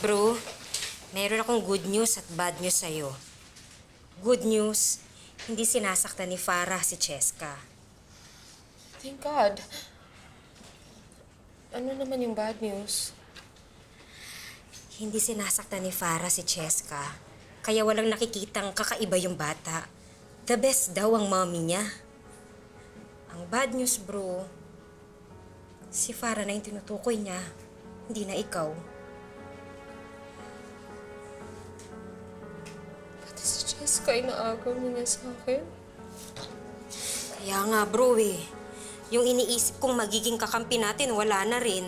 Bro, meron akong good news at bad news sa'yo. Good news, hindi sinasaktan ni Farah si Cheska. Thank God. Ano naman yung bad news? Hindi sinasaktan ni Farah si Cheska. Kaya walang nakikitang kakaiba yung bata. The best daw ang mommy niya. Ang bad news, bro, si Farah na yung tinutukoy niya, hindi na ikaw. Si Jessica inaagaw niya sa akin. Kaya nga, bro, eh. Yung iniisip kong magiging kakampi natin, wala na rin.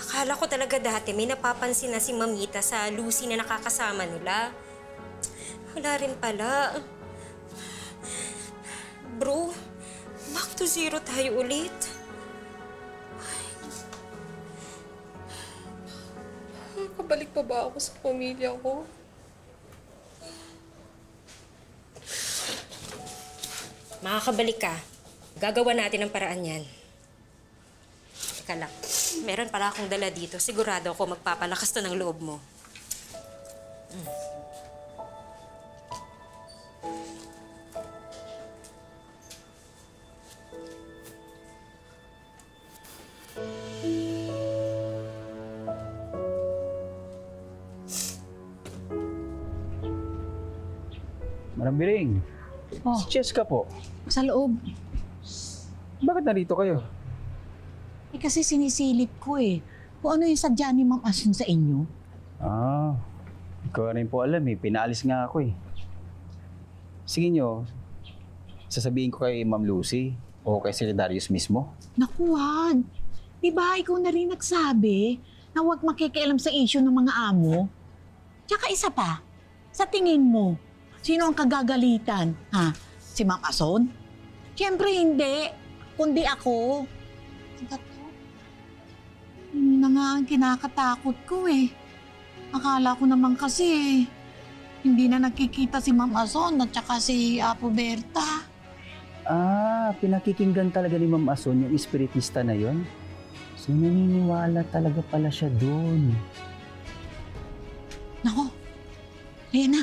Akala ko talaga dati may napapansin na si Mamita sa Lucy na nakakasama nila. Wala rin pala. Bro, back to zero tayo ulit. Makakabalik pa ba ako sa pamilya ko? Makakabalik ka. Gagawa natin ang paraan yan. Teka lang. Meron pala akong dala dito. Sigurado ako magpapalakas to ng loob mo. Madam Biring, Oh, si Cheska po. sa loob. Bakit narito kayo? Eh kasi sinisilip ko eh. Kung ano yung sadya ni Ma'am Asun sa inyo. Ah, ikaw rin po alam eh. Pinaalis nga ako eh. Sige nyo, sasabihin ko kay Ma'am Lucy o kay Sir Darius mismo. Naku, wag. Di ba ikaw na rin nagsabi na huwag makikialam sa issue ng mga amo? Tsaka isa pa, sa tingin mo, sino ang kagagalitan? Ha? Si Ma'am Ason? Siyempre hindi, kundi ako. Ano? Yun na nga ang kinakatakot ko eh. Akala ko naman kasi hindi na nakikita si Ma'am Ason at saka si Apo Berta. Ah, pinakikinggan talaga ni Ma'am Ason yung espiritista na yon. So naniniwala talaga pala siya doon. Nako, ayan na.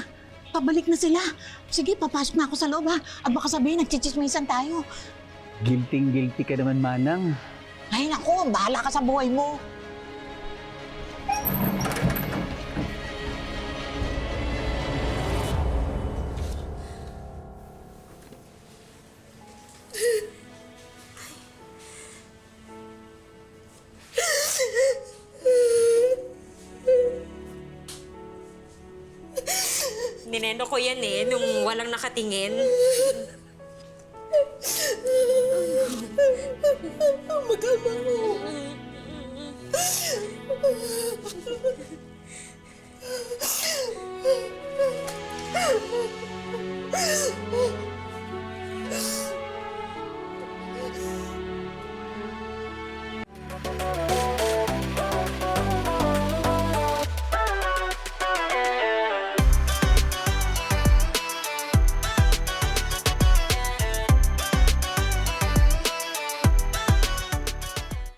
Pabalik na sila. Sige, papasok na ako sa loob ha. At baka sabihin, nagchichismisan tayo. Guilty guilty ka naman, Manang. Ay nako, bahala ka sa buhay mo. Nineno ko yan eh, nung walang nakatingin. Magama mo. Oh